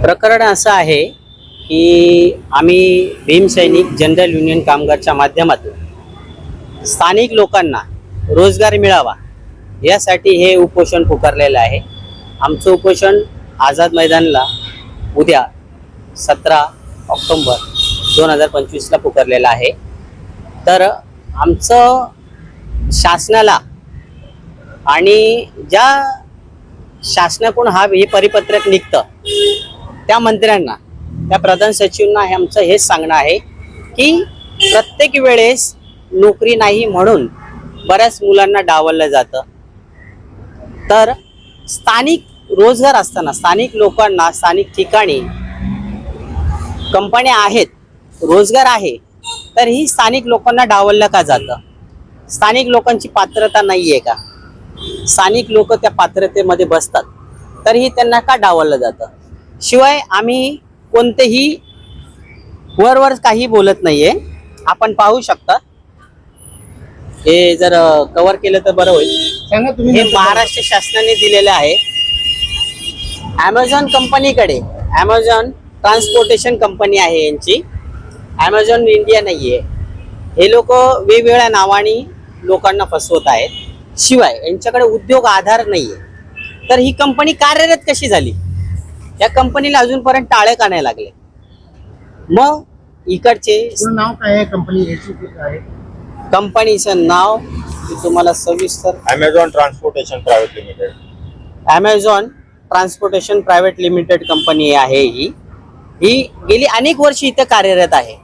प्रकरण असं आहे की आम्ही भीमसैनिक जनरल युनियन कामगारच्या माध्यमातून स्थानिक लोकांना रोजगार मिळावा यासाठी हे उपोषण पुकारलेलं आहे. आमचं उपोषण आझाद मैदानला उद्या सतरा ऑक्टोंबर दोन हजार पंचवीसला पुकारलेलं आहे. तर आमचं शासनाला आणि ज्या शासनाकडून हा हे परिपत्रक निघतं त्या मंत्र्यांना त्या प्रधान सचिवांना हे आमचं हेच सांगणं आहे की प्रत्येक वेळेस नोकरी नाही म्हणून बऱ्याच मुलांना डावललं जातं. तर स्थानिक रोजगार असताना स्थानिक लोकांना स्थानिक ठिकाणी कंपन्या आहेत रोजगार आहे तर ही स्थानिक लोकांना डावललं का जातं? स्थानिक लोकांची पात्रता नाही आहे का? स्थानिक लोक त्या पात्रतेमध्ये बसतात तरीही त्यांना का डावललं जातं? शिवाय आम्ही कोणतेही वरवर काही बोलत नाहीये. आपण पाहू शकता. हे जर कवर केलं तर बरं होईल. सांगा हे महाराष्ट्र शासनाने दिलेलं आहे. ॲमेझॉन कंपनीकडे ॲमेझॉन ट्रान्सपोर्टेशन कंपनी आहे यांची. ॲमेझॉन इंडिया नाहीये. हे लोक वेगवेगळ्या नावाने लोकांना फसवत आहेत. शिवाय यांच्याकडे उद्योग आधार नाहीये. तर ही कंपनी कार्यरत कशी झाली? या कंपनीला अजूनपर्यंत टाळे का नाही लागले. मग इकडचे नाव काय आहे? कंपनी कंपनीचं नाव तुम्हाला सविस्तर Amazon transportation private limited Amazon transportation private limited company आहे ही. ही गेली अनेक वर्ष इथे कार्यरत आहे.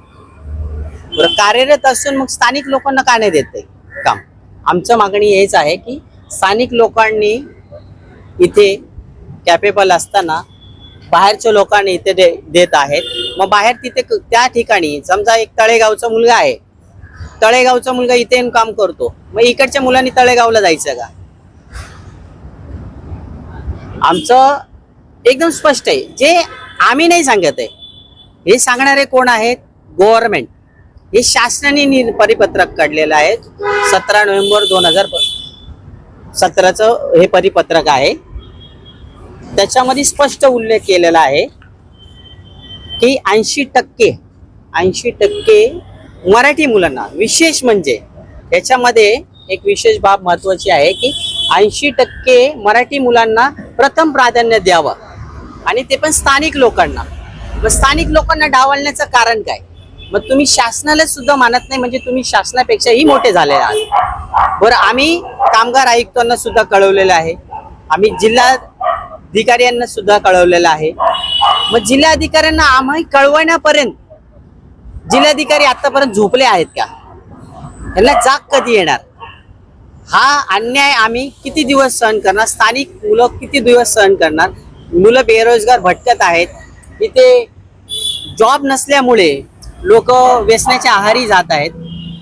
बरं कार्यरत असून मग स्थानिक लोकांना का नाही देते काम? आमचं मागणी हेच आहे की स्थानिक लोकांनी इथे कॅपेबल असताना बाहेरच्या लोकांनी इथे दे देत आहेत. मग बाहेर तिथे त्या ठिकाणी समजा एक तळेगावचा मुलगा आहे तळेगावचा मुलगा इथे येऊन काम करतो. मग इकडच्या मुलांनी तळेगावला जायचं का? आमचं एकदम स्पष्ट आहे. जे आम्ही नाही सांगत आहे हे सांगणारे कोण आहेत? गव्हर्नमेंट हे शासनाने परिपत्रक काढलेलं आहे. सतरा नोव्हेंबर दोन हजार सतराचं हे परिपत्रक आहे. त्याच्यामध्ये स्पष्ट उल्लेख केलेला आहे की ऐंशी टक्के ऐंशी टक्के मराठी मुलांना विशेष म्हणजे याच्यामध्ये एक विशेष बाब महत्वाची आहे की ऐंशी टक्के मराठी मुलांना प्रथम प्राधान्य द्यावं. आणि ते पण स्थानिक लोकांना. मग स्थानिक लोकांना डावलण्याचं कारण काय? मग तुम्ही शासनाला सुद्धा मानत नाही म्हणजे तुम्ही शासनापेक्षाही मोठे झाले आहात. बरं आम्ही कामगार आयुक्तांना सुद्धा कळवलेलं आहे. आम्ही जिल्हाधिकाऱ्यांना सुद्धा कळवलेलं आहे. मग जिल्हाधिकाऱ्यांना आम्ही कळवण्यापर्यंत जिल्हाधिकारी आतापर्यंत झोपले आहेत का? त्यांना जाग कधी येणार? हा अन्याय आम्ही किती दिवस सहन करणार? स्थानिक मुलं किती दिवस सहन करणार? मुलं बेरोजगार भटकत आहेत. इथे जॉब नसल्यामुळे लोक व्यसनाच्या आहारी जात आहेत.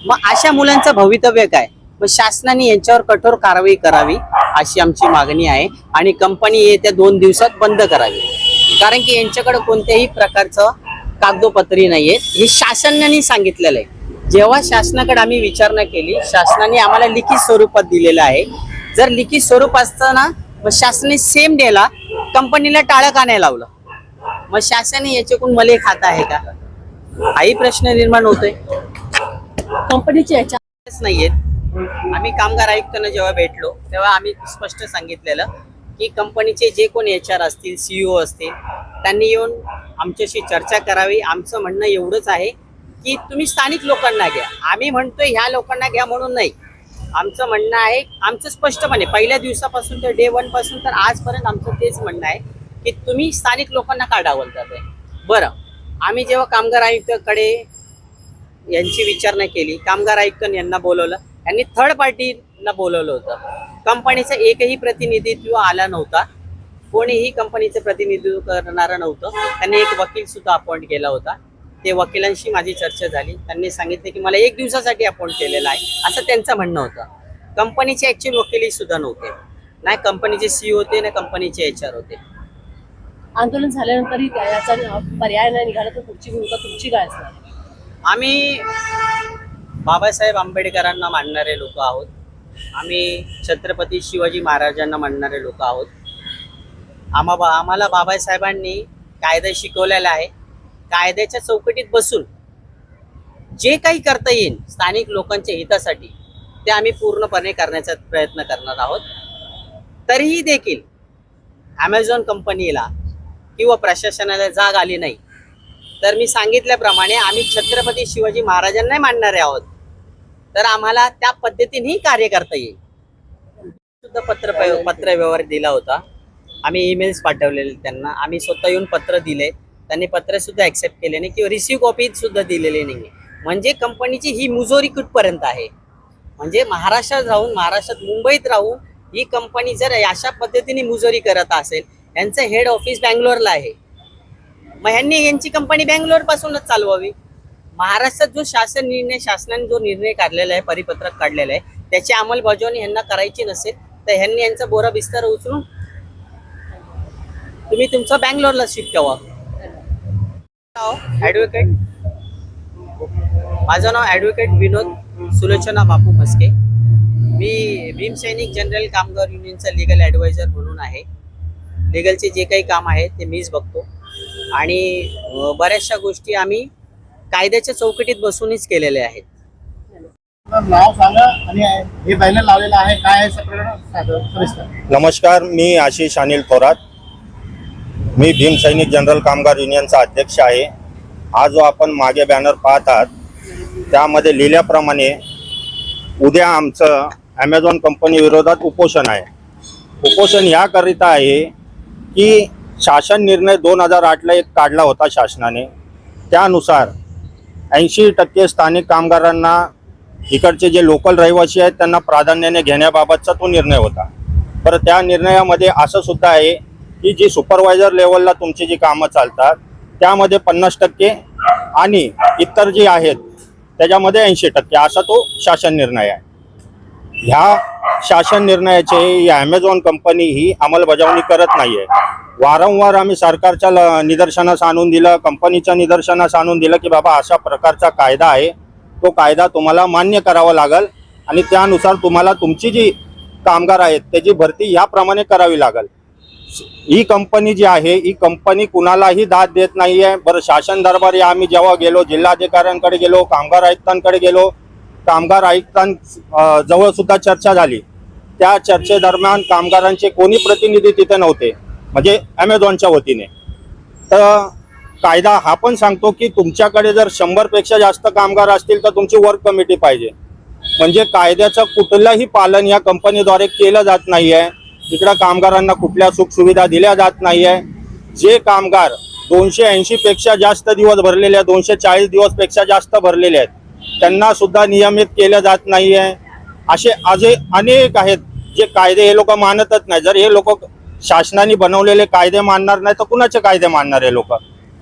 मग अशा मुलांचं भवितव्य काय? मग शासनाने यांच्यावर कठोर कारवाई करावी अशी आमची मागणी आहे आणि कंपनी येत्या दोन दिवसात बंद करावी. कारण की यांच्याकडे कोणत्याही प्रकारचं कागदोपत्री नाहीये. हे शासनाने सांगितलेलं आहे जेव्हा शासनाकडे आम्ही विचारणा केली शासनाने आम्हाला लिखित स्वरूपात दिलेलं आहे. जर लिखित स्वरूप असताना मग शासनाने सेम डेला कंपनीला टाळं का नाही लावलं? मग शासनाने याच्याकडून मले खात आहे का? हाही प्रश्न निर्माण होतोय. कंपनीच्या याच्या नाहीयेत. आम्ही कामगार आयुक्तांना जेव्हा भेटलो तेव्हा आम्ही स्पष्ट सांगितलेलं की कंपनीचे जे कोण एच आर असतील सीईओ असतील त्यांनी येऊन आमच्याशी चर्चा करावी. आमचं म्हणणं एवढंच आहे की तुम्ही स्थानिक लोकांना घ्या. आम्ही म्हणतोय ह्या लोकांना घ्या म्हणून नाही. आमचं म्हणणं आहे आमचं स्पष्टपणे पहिल्या दिवसापासून तर डे वनपासून तर आजपर्यंत आमचं तेच म्हणणं आहे की तुम्ही स्थानिक लोकांना का डावलतात आहे बरं आम्ही जेव्हा कामगार आयुक्ताकडे यांची विचारणा केली कामगार आयुक्त यांना बोलवलं यांनी थर्ड पार्टीला बोलवलं होतं. कंपनीचा एकही प्रतिनिधित्व आला नव्हता. कोणीही कंपनीचं प्रतिनिधित्व करणारं नव्हतं. त्यांनी एक वकील सुद्धा अपॉइंट केला होता. ते वकिलांशी माझी चर्चा झाली. त्यांनी सांगितले की मला एक दिवसासाठी अपॉइंट केलेलं आहे. असं त्यांचं म्हणणं होतं. कंपनीचे ऍक्च्युअल वकीलही सुद्धा नव्हते. नाही कंपनीचे सी होते ना कंपनीचे एच आर होते. आंदोलन झाल्यानंतरही याचा पर्याय नाही निघाला तर पुढची भूमिका तुमची काय असणार? आम्ही बाबासाहेब आंबेडकरांना मानणारे लोक आहोत. आम्ही छत्रपती शिवाजी महाराजांना म्हणणारे लोक आहोत. आम्हा बा आम्हाला बाबासाहेबांनी कायदा शिकवलेला आहे. कायद्याच्या चौकटीत बसून जे काही करता येईल स्थानिक लोकांच्या हितासाठी ते आम्ही पूर्णपणे करण्याचा प्रयत्न करणार आहोत. तरीही देखील ॲमेझॉन कंपनीला किंवा प्रशासनाला जाग आली नाही. तर मी सांगितल्याप्रमाणे आम्ही छत्रपती शिवाजी महाराजांना मानणारे आहोत. तर आम्हाला त्या पद्धतीनेही कार्य करता येईल. सुद्धा पत्र पत्र व्यवहार दिला होता. आम्ही ईमेल्स पाठवलेले त्यांना. आम्ही स्वतः येऊन पत्र दिले. त्यांनी पत्र सुद्धा ऍक्सेप्ट केले नाही किंवा रिसिव्ह कॉपी सुद्धा दिलेली नाही म्हणजे कंपनीची ही मुजोरी कुठपर्यंत आहे. म्हणजे महाराष्ट्रात राहून महाराष्ट्रात मुंबईत राहून ही कंपनी जर अशा पद्धतीने मुजोरी करत असेल यांचं हेड ऑफिस बँगलोरला आहे. मग ह्यांनी यांची कंपनी बँगलोर पासूनच चालवावी. महाराष्ट्रात जो शासन निर्णय शासनाने जो निर्णय काढलेला आहे परिपत्रक काढलेलं आहे त्याची अंमलबजावणी ह्यांना करायची नसेल तर ह्यांनी यांचा बोरा बिस्तार उचलून तुम्ही तुमचं बँगलोरला शिफ्ट व्हा ॲडव्होकेट माझं नाव ॲडव्होकेट विनोद सुलोचना बापू मस्के मी भीमसैनिक जनरल कामगार युनियनचा लिगल ॲडवायझर म्हणून आहे. लिगलचे जे काही काम आहे ते मीच बघतो. आणि बऱ्याचशा गोष्टी आम्ही कायद्याच्या चौकटीत बसूनच केलेल्या आहेत. नाव सांगा आणि हे बॅनर लावलेलं आहे काय आहे सगळं? साधं सविस्तर. नमस्कार मी आशिष अनिल थोरात. मी भीम सैनिक जनरल कामगार युनियनचा अध्यक्ष आहे. हा जो आपण मागे बॅनर पाहत आहात त्यामध्ये लिहिल्याप्रमाणे उद्या आमचं ॲमेझॉन कंपनी विरोधात उपोषण आहे. उपोषण याकरिता आहे की शासन निर्णय दोन हजार आठला एक काढला होता शासनाने. त्यानुसार ऐंशी टक्के स्थानिक कामगारांना इकडचे जे लोकल रहिवासी आहेत त्यांना प्राधान्याने घेण्याबाबतचा तो निर्णय होता. तर त्या निर्णयामध्ये असं सुद्धा आहे की जी सुपरवायझर लेवलला तुमची जी कामं चालतात त्यामध्ये पन्नास टक्के आणि इतर जे आहेत त्याच्यामध्ये ऐंशी टक्के असा तो शासन निर्णय आहे. ह्या शासन निर्णयाचे या ॲमेझॉन कंपनी ही अंमलबजावणी करत नाही आहे वारंवार आम्ही सरकारच्या ल- निदर्शनास आणून दिलं कंपनीच्या निदर्शनास आणून दिलं की बाबा अशा प्रकारचा कायदा आहे. तो कायदा तुम्हाला मान्य करावा लागेल आणि त्यानुसार तुम्हाला तुमची जी कामगार आहेत त्याची भरती याप्रमाणे करावी लागेल. ही कंपनी जी आहे ही कंपनी कुणालाही दाद देत नाही आहे बरं शासन दरबारी आम्ही जेव्हा गेलो जिल्हाधिकाऱ्यांकडे गेलो कामगार आयुक्तांकडे गेलो कामगार आयुक्तां जवळ सुद्धा चर्चा झाली. त्या चर्चेदरम्यान कामगारांचे कोणी प्रतिनिधी तिथे नव्हते. म्हणजे ॲमेझॉनच्या वतीने. तर कायदा हा पण सांगतो की तुमच्याकडे जर शंभरपेक्षा जास्त कामगार असतील तर तुमची वर्क कमिटी पाहिजे. म्हणजे कायद्याचं कुठलंही पालन या कंपनीद्वारे केलं जात नाही आहे इकडं कामगारांना कुठल्या सुखसुविधा दिल्या जात नाही आहे जे कामगार दोनशे ऐंशीपेक्षा जास्त दिवस भरलेले आहेत दोनशे चाळीस दिवसपेक्षा जास्त भरलेले आहेत त्यांना सुद्धा नियमित केलं जात नाही आहे असे असे अनेक आहेत जे कायदे हे लोक मानतच नाही जर हे लोक शासनाने बनवलेले कायदे मानणार नाही तर कुणाचे कायदे मानणार हे लोक?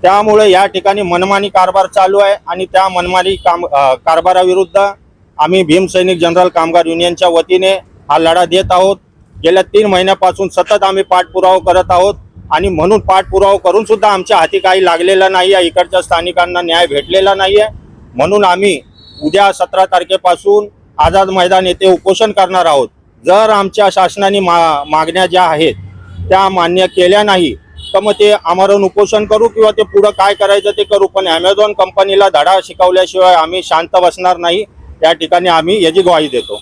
त्यामुळे या ठिकाणी मनमानी कारभार चालू आहे आणि त्या मनमानी काम कारभाराविरुद्ध आम्ही भीमसैनिक जनरल कामगार युनियनच्या वतीने हा लढा देत आहोत. गेल्या तीन महिन्यापासून सतत आम्ही पाठपुरावा करत आहोत आणि म्हणून पाठपुरावा करून सुद्धा आमच्या हाती काही लागलेला नाही आहे इकडच्या स्थानिकांना न्याय भेटलेला नाही आहे म्हणून आम्ही उद्या सतरा तारखेपासून आझाद मैदान येथे उपोषण करणार आहोत. जर आमच्या शासनाने मा मागण्या ज्या आहेत त्या मान्य केल्या नाही तर मग ते आमरण उपोषण करू किंवा ते पुढं काय करायचं ते करू. पण ॲमेझॉन कंपनीला धडा शिकवल्याशिवाय आम्ही शांत बसणार नाही. या ठिकाणी आम्ही याची ग्वाही देतो.